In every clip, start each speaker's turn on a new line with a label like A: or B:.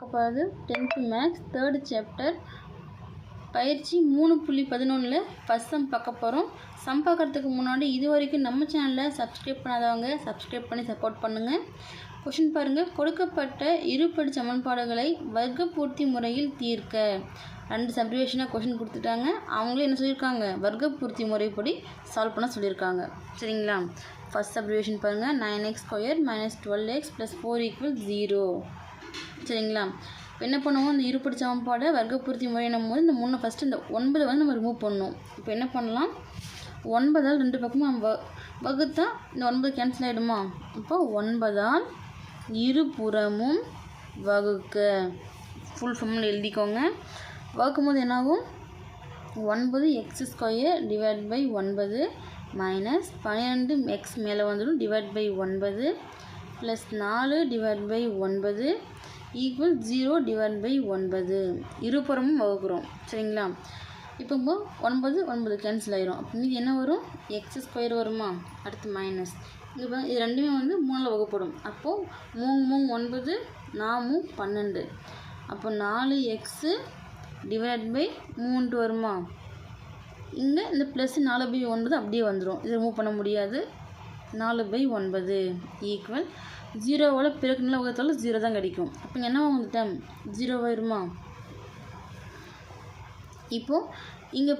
A: போகிறது tenth maths third chapter பயிற்சி மூணு புள்ளி பதினொன்றில் ஃபஸ்ட் சம் பார்க்க போகிறோம் சம் பார்க்குறதுக்கு முன்னாடி இது வரைக்கும் நம்ம சேனலில் சப்ஸ்கிரைப் பண்ணாதவங்க சப்ஸ்கிரைப் பண்ணி சப்போர்ட் பண்ணுங்கள் கொஷின் பாருங்கள் கொடுக்கப்பட்ட இருபடி சமன்பாடுகளை வர்க்க பூர்த்தி முறையில் தீர்க்க. ரெண்டு சப்ரிவேஷனாக கொஷின் கொடுத்துட்டாங்க. அவங்களே என்ன சொல்லியிருக்காங்க? வர்க்க பூர்த்தி முறைப்படி சால்வ் பண்ண சொல்லியிருக்காங்க. சரிங்களா? ஃபஸ்ட் சப்ரிவேஷன் பாருங்கள் nine x square minus twelve x plus four equal zero சரிங்களா? என்ன பண்ணுவோம்? இந்த இருபடி சமன்பாடை வர்க்கபூர்த்தி முறையினும் போது இந்த மூணு ஃபஸ்ட்டு இந்த ஒன்பதை வந்து நம்ம ரிமூவ் பண்ணணும். இப்போ என்ன பண்ணலாம்? ஒன்பதால் ரெண்டு பக்கமும் நம்ம வ- வகுத்தா இந்த ஒன்பது கேன்சல் ஆகிடுமா அப்போ ஒன்பதால் இருபுறமும் வகுக்க. ஃபுல் ஃபார்மில் எழுதிக்கோங்க. வகுக்கும் போது என்னாகும்? ஒன்பது எக்ஸ் ஸ்கொயர் டிவைட் பை ஒன்பது மைனஸ் பன்னிரெண்டு எக்ஸ் மேலே வந்துடும். டிவைட் பை ஒன்பது ப்ளஸ் நாலு டிவைட் பை ஒன்பது ஈக்குவல் ஜீரோ டிவைட் பை ஒன்பது. இருபுறமும் வகுக்கிறோம். சரிங்களா? இப்போ ஒன்பது ஒன்பது கேன்சல் ஆயிரும். அப்போ மீதி என்ன வரும்? எக்ஸ் ஸ்கொயர் வருமா? அடுத்து மைனஸ் இங்கே இது ரெண்டுமே வந்து மூணில் வகுப்படும். அப்போது மூணு மூணு ஒன்பது நாமும் பன்னெண்டு. அப்போ நாலு எக்ஸு டிவைட் பை மூன்று வருமா? இங்கே இந்த ப்ளஸ் நாலு பை ஒன்பது அப்படியே வந்துடும் இது ரிமூவ் பண்ண முடியாது. நாலு பை ஒன்பது ஈக்குவல் ஜீரோவோட பிறகு வகுத்தாலும் ஜீரோ தான் கிடைக்கும். அப்போ என்ன வந்துட்டேன் ஜீரோ வருமா இப்போது இங்கே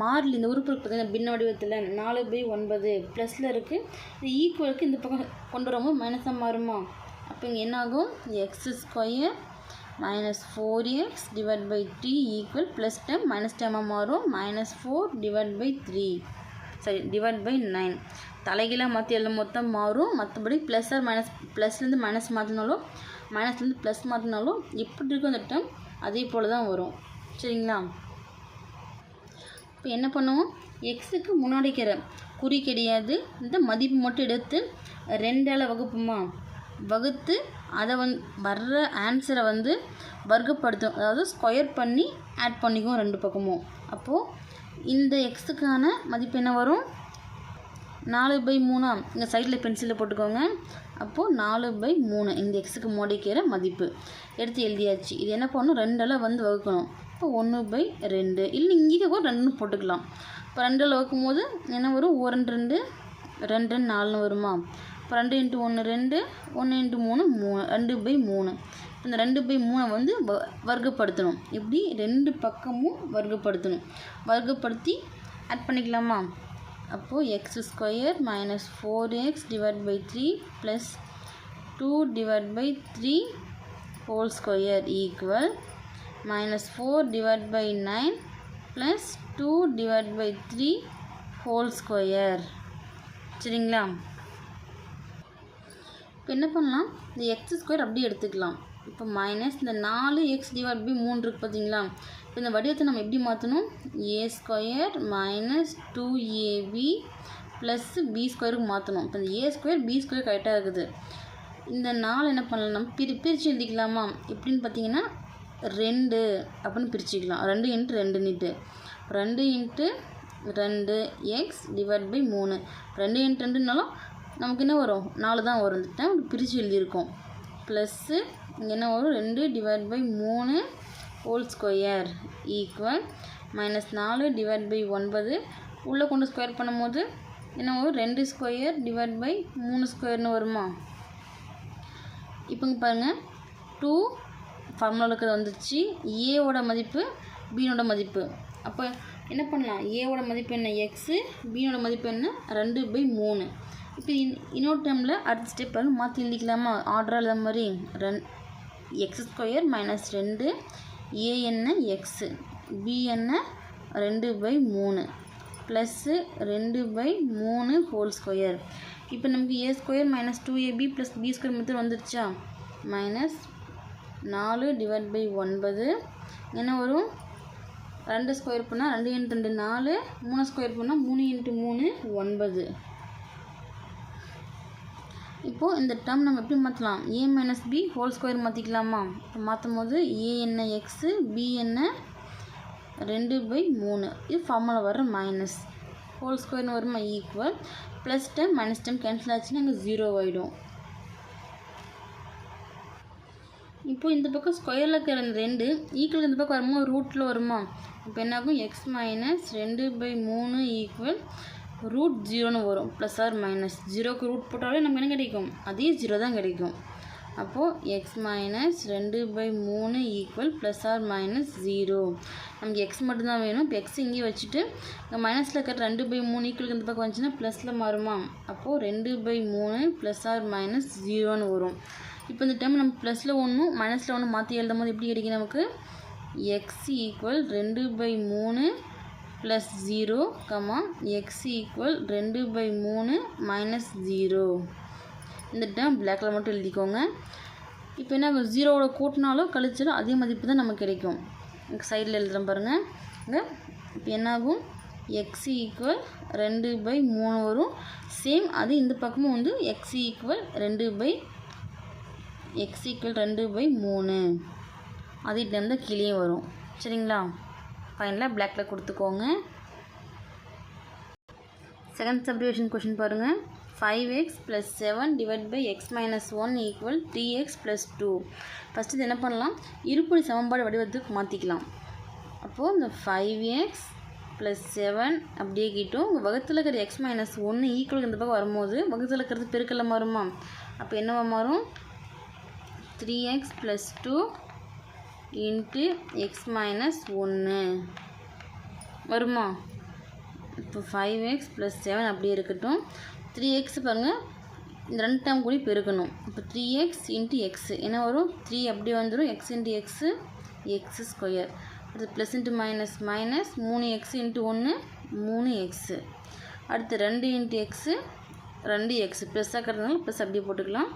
A: மாறிலி இந்த உறுப்பு பார்த்தீங்கன்னா பின்ன வடிவத்தில் நாலு பை ஒன்பது ப்ளஸில் இருக்குது இது ஈக்குவலுக்கு இந்த பக்கம் கொண்டு வரும்போது மைனஸாக மாறுமா? அப்போ இங்கே என்ன ஆகும்? X square minus four x divide by three equal plus term minus டெம்மாக மாறும். Minus four divide by three சரி டிவைட் பை நைன் தலைகீழாக மாற்றி எல்லாம் மொத்தம் மாறும். மற்றபடி ப்ளஸ் ஆர் மைனஸ் ப்ளஸ்லேருந்து மைனஸ் மாற்றினாலும் மைனஸ்லேருந்து ப்ளஸ் மாற்றினாலும் எப்படி இருக்கும் அந்த டைம் அதே போல் தான் வரும். சரிங்களா? இப்போ என்ன பண்ணுவோம்? எக்ஸுக்கு முன்னாடிக்கிற குறி கிடையாது. இந்த மதிப்பு மட்டும் எடுத்து ரெண்டால் வகுப்புமா? வகுத்து அதை வந்து வர்ற ஆன்சரை வந்து வர்க்கப்படுத்தும். அதாவது ஸ்கொயர் பண்ணி ஆட் பண்ணிக்குவோம் ரெண்டு பக்கமும். அப்போது இந்த எக்ஸுக்கான மதிப்பு என்ன வரும்? நாலு பை மூணா. இங்கே சைடில் பென்சிலில் போட்டுக்கோங்க. அப்போது நாலு பை மூணு. இந்த எக்ஸுக்கு மோடிக்கிற மதிப்பு. எடுத்து எழுதியாச்சு. இது என்ன பண்ணணும்? ரெண்டெல்லாம் வந்து வகுக்கணும். இப்போ ஒன்று பை ரெண்டு. இல்லை இங்கே கூட ரெண்டுன்னு போட்டுக்கலாம். இப்போ ரெண்டில் வகுக்கும் போது என்ன வரும்? ஒரு ரெண்டு ரெண்டு. ரெண்டு ரெண்டு நாலுன்னு வருமா? இப்போ ரெண்டு இன்ட்டு ஒன்று ரெண்டு. ஒன்று இன்ட்டு மூணு மூணு. ரெண்டு பை மூணு. இந்த ரெண்டு பை மூணை வந்து வ வர்க்கப்படுத்தணும். இப்படி ரெண்டு பக்கமும் வர்க்கப்படுத்தணும். வர்க்கப்படுத்தி ஆட் பண்ணிக்கலாமா? அப்போது x square minus four x divide by three plus two divide by three whole square equal minus four divide by nine plus two divide by three whole square சரிங்களா? இப்போ என்ன பண்ணலாம்? இந்த எக்ஸ் ஸ்கொயர் அப்படியே எடுத்துக்கலாம். இப்போ மைனஸ் இந்த நாலு எக்ஸ் டிவைட் பை மூணு இருக்குது பார்த்தீங்களா? இப்போ இந்த வடிவத்தை நம்ம எப்படி மாற்றணும் a square minus two a b plus b ஸ்கொயருக்கு மாற்றணும் இப்போ இந்த ஏ ஸ்கொயர் பி ஸ்கொயர் கரெக்டாக இருக்குது. இந்த நாலு என்ன பண்ணலாம்? நம்ம பிரி பிரித்து எழுதிக்கலாமா? எப்படின்னு பார்த்தீங்கன்னா ரெண்டு அப்படின்னு பிரிச்சுக்கலாம். ரெண்டு இன்ட்டு ரெண்டு நீட்டு ரெண்டு இன்ட்டு ரெண்டு எக்ஸ் டிவைட் பை மூணு. ரெண்டு இன்ட்டு ரெண்டுனாலும் நமக்கு என்ன வரும்? நாலு தான் வரும். இந்த டைம் பிரித்து எழுதியிருக்கோம். ப்ளஸ்ஸு இங்கே என்ன வரும் ரெண்டு டிவைட் பை மூணு ஹோல் ஸ்கொயர் ஈக்குவல் மைனஸ் நாலு டிவைட் பை ஒன்பது. உள்ளே கொண்டு ஸ்கொயர் பண்ணும்போது என்ன வரும்? ரெண்டு ஸ்கொயர் டிவைட் பை மூணு ஸ்கொயர்னு வருமா? இப்போங்க பாருங்கள் டூ ஃபார்முலாவுக்கு வந்துச்சு. ஏவோட மதிப்பு பீனோட மதிப்பு. அப்போ என்ன பண்ணலாம்? ஏவோட மதிப்பு என்ன? எக்ஸு பீனோட மதிப்பு என்ன? ரெண்டு பை மூணு. இப்போ இன் இன்னொரு டைமில் அடுத்த ஸ்டெப் வந்து மாற்றி எழுதிக்கலாமா? ஆர்டராக எழுத மாதிரி ரென் எக்ஸ் ஸ்கொயர் மைனஸ் ரெண்டு ஏஎன்ன எக்ஸு பிஎன்ன ரெண்டு பை மூணு ப்ளஸ்ஸு ரெண்டு பை மூணு ஹோல் ஸ்கொயர் இப்போ நமக்கு a square minus two a b plus b square மட்டும் வந்துருச்சா? மைனஸ் நாலு டிவைட் பை ஒன்பது. என்ன வரும்? ரெண்டு ஸ்கொயர் பண்ணால் ரெண்டு இன்ட்டு ரெண்டு நாலு மூணு ஸ்கொயர் பண்ணால் மூணு இன்ட்டு மூணு ஒன்பது. இப்போது இந்த டேர்ம் நம்ம எப்படி மாற்றலாம் a minus b whole square மாற்றிக்கலாமா இப்போ மாற்றும் போது ஏ என்ன எக்ஸு பி என்ன ரெண்டு பை மூணு. இது ஃபார்முலா வர மைனஸ் ஹோல் ஸ்கொயர்னு வருமா equal plus term minus term cancel ஆச்சுன்னா இங்கே ஜீரோ ஆகிடும் இப்போது இந்த பக்கம் ஸ்கொயரில் இருக்கிற ரெண்டு ஈக்குவல் இந்த பக்கம் வருமா ரூட்டில் வருமா? இப்போ என்னாகும்? எக்ஸ் மைனஸ் ரெண்டு பை மூணு ஈக்குவல் ரூட் ஜீரோன்னு வரும். ப்ளஸ் ஆர் மைனஸ் ஜீரோக்கு ரூட் போட்டாலே நமக்கு என்ன கிடைக்கும்? அதே ஜீரோ தான் கிடைக்கும். அப்போது எக்ஸ் மைனஸ் ரெண்டு பை மூணு equal plus or minus zero நமக்கு எக்ஸ் மட்டும்தான் வேணும். இப்போ எக்ஸ் இங்கேயே வச்சுட்டு இங்கே மைனஸில் இருக்கிற ரெண்டு பை மூணு ஈக்குவல் இந்த பக்கம் வந்துச்சுன்னா ப்ளஸில் மாறுமா? அப்போது ரெண்டு பை மூணு ப்ளஸ் ஆர் மைனஸ் ஜீரோன்னு வரும். இப்போ இந்த டைம் நம்ம ப்ளஸில் ஒன்று மைனஸில் ஒன்று மாற்றி எழுதும் போது எப்படி கிடைக்கும் நமக்கு? எக்ஸ் ஈக்குவல் ரெண்டு பை மூணு plus zero comma x equal ரெண்டு பை மூணு மைனஸ் ஜீரோ இந்த டேம் பிளாக்கில் மட்டும் எழுதிக்கோங்க. இப்போ என்ன ஜீரோவோட கூட்டினாலும் கழிச்சாலும் அதே மதிப்பு தான் நமக்கு கிடைக்கும். சைடில் எழுதுகிறேன் பாருங்கள் இங்கே இப்போ என்னாகும் எக்ஸ் ஈக்குவல் ரெண்டு பை மூணு வரும். சேம் அது இந்த பக்கமும் வந்து எக்ஸ் ஈக்குவல் ரெண்டு பை எக்ஸ் ஈக்குவல் ரெண்டு பை மூணு. அதே டைம் தான் கீழே வரும். சரிங்களா? ஃபைனலாக பிளாக்கில் கொடுத்துக்கோங்க. செகண்ட் சப்டிவிஷன் கொஷின் பாருங்கள் five x plus seven divide by x minus one equal three x plus two first இது என்ன பண்ணலாம்? இருப்புடி சமன்பாடு வடிவத்துக்கு மாற்றிக்கலாம் அப்போது இந்த ஃபைவ் எக்ஸ் ப்ளஸ் செவன் அப்படியே கிட்டும். உங்கள் வகுத்தில் இருக்கிற எக்ஸ் மைனஸ் ஒன்று ஈக்குவல் இந்த பக்கம் வரும்போது வகுத்தில் இருக்கிறது பெருக்கல்ல மாறுமா? அப்போ என்னவா மாறும்? Three x plus two into x minus ஒன்று வருமா? இப்போ ஃபைவ் எக்ஸ் ப்ளஸ் செவன் அப்படியே இருக்கட்டும். த்ரீ எக்ஸ் பாருங்கள் இந்த ரெண்டு டைம் கூடி பெருக்கணும். இப்போ த்ரீ எக்ஸ் இன்ட்டு எக்ஸு என்ன வரும்? த்ரீ அப்படியே வந்துடும் x into x x square அடுத்து ப்ளஸ் இன்ட்டு மைனஸ் மைனஸ் மூணு எக்ஸ் இன்ட்டு ஒன்று மூணு எக்ஸு அடுத்து ரெண்டு இன்ட்டு எக்ஸு ரெண்டு எக்ஸ் ப்ளஸ் ஆக்கிறதுனால ப்ளஸ் அப்படியே போட்டுக்கலாம்.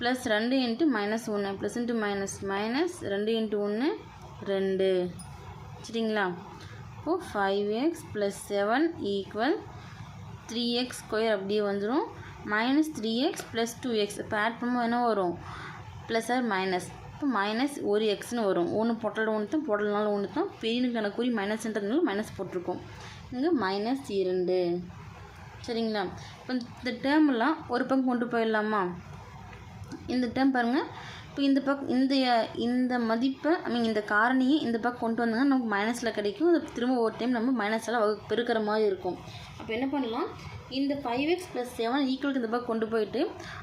A: ப்ளஸ் ரெண்டு இன்ட்டு மைனஸ் ஒன்று ப்ளஸ் இன்ட்டு மைனஸ் மைனஸ் ரெண்டு இன்ட்டு ஒன்று ரெண்டு. சரிங்களா? இப்போது five x plus seven equal three x square அப்படியே வந்துடும் minus three x plus two x இப்போ ஆட் பண்ணும்போது என்ன வரும்? ப்ளஸ் ஆர் மைனஸ் இப்போ மைனஸ் ஒரு எக்ஸ்னு வரும். ஒன்று போட்டல் ஒன்று தான் போட்டல்னால ஒன்று தான் பெரியனுக்கான கூறி மைனஸ்ன்றதுனால மைனஸ் போட்டிருக்கோம். இங்கே மைனஸ் இரண்டு. சரிங்களா? இப்போ இந்த டேர்ம்லாம் ஒரு பக்கம் கொண்டு போயிடலாமா? இந்த டேர்ம் பாருங்கள் இப்போ இந்த பக்கம் இந்த இந்த மதிப்பை ஐ மீன் இந்த காரணியை இந்த பக்கம் கொண்டு வந்தாங்கன்னா நமக்கு மைனஸில் கிடைக்கும். அது திரும்ப ஒரு டைம் நம்ம மைனஸால் வகு பெருக்கிற மாதிரி இருக்கும். அப்போ என்ன பண்ணலாம்? இந்த ஃபைவ் எக்ஸ் ப்ளஸ் செவன் ஈக்குவலுக்கு இந்த பக்கம் கொண்டு போயிட்டு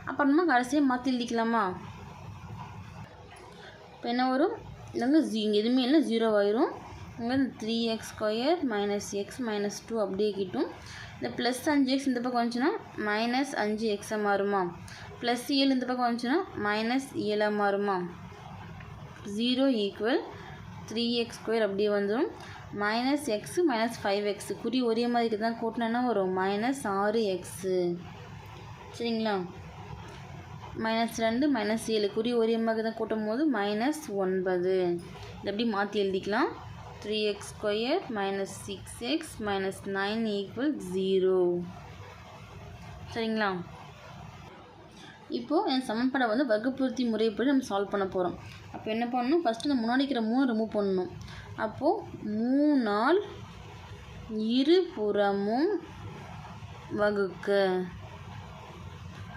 A: அப்புறமா கடைசியாக மாற்றி எழுதிக்கலாமா? இப்போ என்ன வரும்? இல்லைங்க ஜீ இங்கே எதுவுமே இல்லை ஜீரோ ஆயிரும். இங்கே three x square minus x minus two அப்படியே கிட்டும். இந்த ப்ளஸ் அஞ்சு எக்ஸ் இந்த பக்கம் வந்துச்சுன்னா மைனஸ் அஞ்சு எக்ஸாக மாறுமா? ப்ளஸ் ஏழு இந்த பக்கம் வந்துச்சுன்னா மைனஸ் ஏழாக மாறுமா? Zero equal three x square அப்படியே வந்துடும் minus x minus five x குறி ஒரே மாதிரி தான் கூட்டினா வரும்? மைனஸ் ஆறு எக்ஸு சரிங்களா? மைனஸ் ரெண்டு மைனஸ் ஏழு குறி ஒரே மாதிரி தான் கூட்டும் போது மைனஸ் ஒன்பது. இது எப்படி மாற்றி எழுதிக்கலாம். Three x square minus six x minus nine equal zero சரிங்களா? இப்போது என் சமன்பாடை வந்து வகுப்புறுத்தி முறைப்படி நம்ம சால்வ் பண்ண போகிறோம் அப்போ என்ன பண்ணணும்? ஃபஸ்ட்டு இந்த முன்னாடி இருக்கிற மூணு ரிமூவ் பண்ணணும். அப்போது மூணால் இருபுறமும் வகுக்க.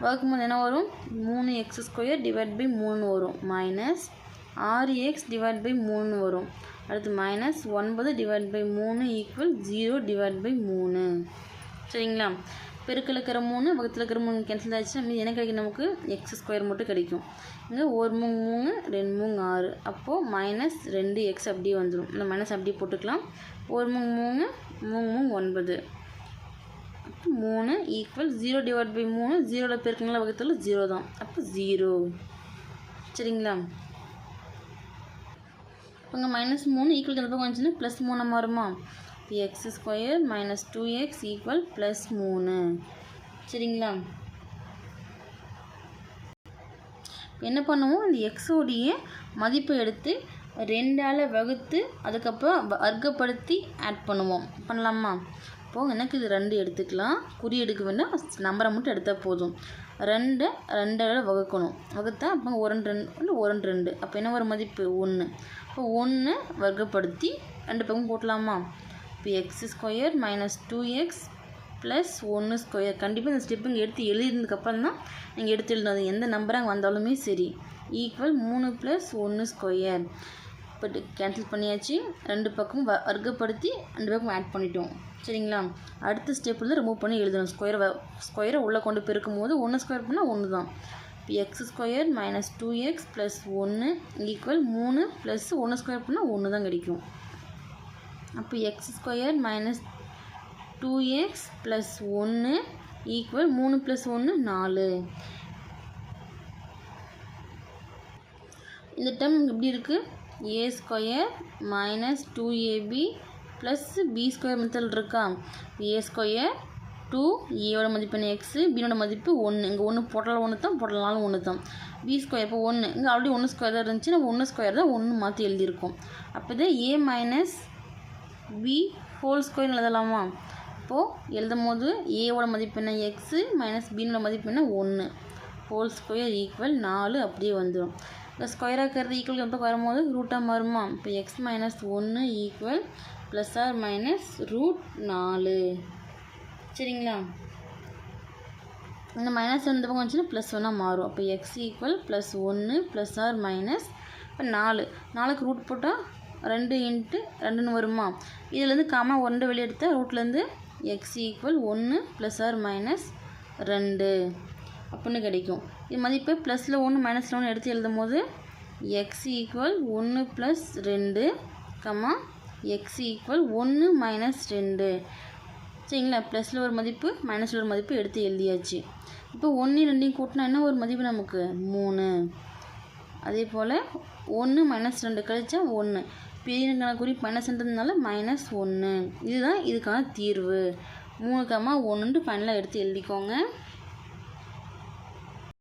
A: வகுக்கும்போது என்ன வரும்? மூணு எக்ஸ் ஸ்கொயர் டிவைட் பை மூணு வரும். மைனஸ் ஆறு எக்ஸ் டிவைட் பை மூணு வரும். அடுத்து மைனஸ் ஒன்பது டிவைட் பை மூணு ஈக்குவல் ஜீரோ டிவைட் பை மூணு. சரிங்களா? பெருக்கில் இருக்கிற மூணு பக்கத்தில் இருக்கிற மூணு கேன்சல் ஆச்சுன்னா மீது என்ன கிடைக்கும் நமக்கு? எக்ஸ் ஸ்கொயர் மட்டும் கிடைக்கும். இங்கே ஒரு மூணு மூணு ரெண்டு மூணு ஆறு. அப்போது மைனஸ் ரெண்டு எக்ஸ் அப்படியே வந்துடும் இந்த மைனஸ் அப்படியே போட்டுக்கலாம். ஒரு மூணு மூணு மூணு மூணு ஒன்பது. மூணு ஈக்குவல் ஜீரோ டிவைட் பை மூணு. ஜீரோவில் பெருக்குங்களா வகுத்தில் ஜீரோ தான். அப்போ ஜீரோ சரிங்களா? இப்போ மைனஸ் மூணு ஈக்குவல் திரும்ப பக்கம் வந்துச்சுன்னா ப்ளஸ் மூணு மாறுமா இப்போ x square minus two x equal plus மூணு. சரிங்களா? என்ன பண்ணுவோம்? இந்த எக்ஸோடைய மதிப்பை எடுத்து ரெண்டால் வகுத்து அதுக்கப்புறம் வர்க்கப்படுத்தி ஆட் பண்ணுவோம். பண்ணலாமா? இப்போது எனக்கு இது ரெண்டு எடுத்துக்கலாம். குறி எடுக்க வேண்டாம். நம்பரை மட்டும் எடுத்தால் போதும். ரெண்டு ரெண்டால் வகுக்கணும். வகுத்தா அப்போ ஒரு ரெண்டு ஒரு ரெண்டு அப்போ என்ன ஒரு மதிப்பு? ஒன்று இப்போ ஒன்று வர்க்கப்படுத்தி ரெண்டு பக்கம் போட்டலாமா? இப்போ x square minus two x plus ஒன்று ஸ்கொயர் கண்டிப்பாக இந்த ஸ்டெப் இங்கே எடுத்து எழுதினதுக்கப்புறம் தான் நீங்கள் எடுத்து எழுதணும். அது எந்த நம்பராக வந்தாலுமே சரி. ஈக்குவல் மூணு ப்ளஸ் ஒன்று ஸ்கொயர் பட்டு கேன்சல் பண்ணியாச்சு. ரெண்டு பக்கமும் வ வர்க்கப்படுத்தி ரெண்டு பக்கம் ஆட் பண்ணிட்டோம். சரிங்களா? அடுத்த ஸ்டெப்பில் ரிமூவ் பண்ணி எழுதணும். ஸ்கொயரை ஸ்கொயரை உள்ளே கொண்டு பெருக்கும் போது ஒன்று ஸ்கொயர் பண்ணால் ஒன்று தான் இப்போ x square minus two x plus ஒன்று ஈக்குவல் மூணு ப்ளஸ் ஒன்று ஸ்கொயர் பண்ணால் ஒன்று தான் கிடைக்கும். அப்போ x square minus two x plus ஒன்று ஈக்குவல் மூணு ப்ளஸ் ஒன்று நாலு. இந்த டேர்ம் எப்படி இருக்குது a square minus two a b plus b square மெத்தல் இருக்கா? ஏ ஸ்கொயர் டூ ஏவோட மதிப்பு என்ன? எக்ஸு பினோட மதிப்பு ஒன்று இங்கே ஒன்று போட்டாலும் ஒன்று தான் போட்டலாலும் ஒன்று தான் பி ஸ்கொயர் இப்போ ஒன்று இங்கே ஆல்ரெடி ஒன்று ஸ்கொயர் தான் இருந்துச்சு. நம்ம ஒன்று ஸ்கொயர் தான் ஒன்று மாற்றி எழுதியிருக்கோம். அப்போ தான் a minus b whole square எழுதலாமா? இப்போது எழுதும் போது ஏவோட மதிப்பு என்ன? எக்ஸு மைனஸ் பின்னோட மதிப்பு என்ன? ஒன்று ஹோல் ஸ்கொயர் ஈக்குவல் நாலு அப்படியே வந்துடும் இந்த ஸ்கொயராக இருக்கிறது ஈக்குவல் எப்போ வரும்போது ரூட்டாக மாறுமா? இப்போ எக்ஸ் மைனஸ் ஒன்று equal plus or minus root நாலு. சரிங்களா? இந்த மைனஸ் வந்து பக்கம் வந்துச்சுன்னா ப்ளஸ் ஒன்னாக மாறும். அப்போ எக்ஸ் ஈக்குவல் ப்ளஸ் ஒன்று ப்ளஸ் ஆர் மைனஸ் இப்போ நாலு. நாலுக்கு ரூட் போட்டால் ரெண்டு இன்ட்டு ரெண்டுன்னு வருமா? இதுலேருந்து காமா ஒன்று வெளியே எடுத்தால் ரூட்லேருந்து எக்ஸ் ஈக்குவல் ஒன்று ப்ளஸ் ஆர் மைனஸ் ரெண்டு. அப்படின்னு கிடைக்கும். இது மதிப்பு ப்ளஸில் ஒன்று மைனஸில் ஒன்று எடுத்து எழுதும் போது எக்ஸ் ஈக்குவல் ஒன்று ப்ளஸ் ரெண்டு கம்மா எக்ஸ் ஈக்குவல் ஒன்று மைனஸ் ரெண்டு. சரிங்களா? ப்ளஸில் ஒரு மதிப்பு மைனஸில் ஒரு மதிப்பு எடுத்து எழுதியாச்சு. இப்போ ஒன்று ரெண்டையும் கூட்டினா என்ன ஒரு மதிப்பு நமக்கு? மூணு. அதே போல் ஒன்று மைனஸ் ரெண்டு கழிச்சா ஒன்று பெரியனுக்கான குறி மைனஸ்ன்றதுனால மைனஸ் ஒன்று இதுதான் இதுக்கான தீர்வு. மூணு கம்மா ஒன்றுன்ட்டு ஃபைனலாக எடுத்து எழுதிக்கோங்க.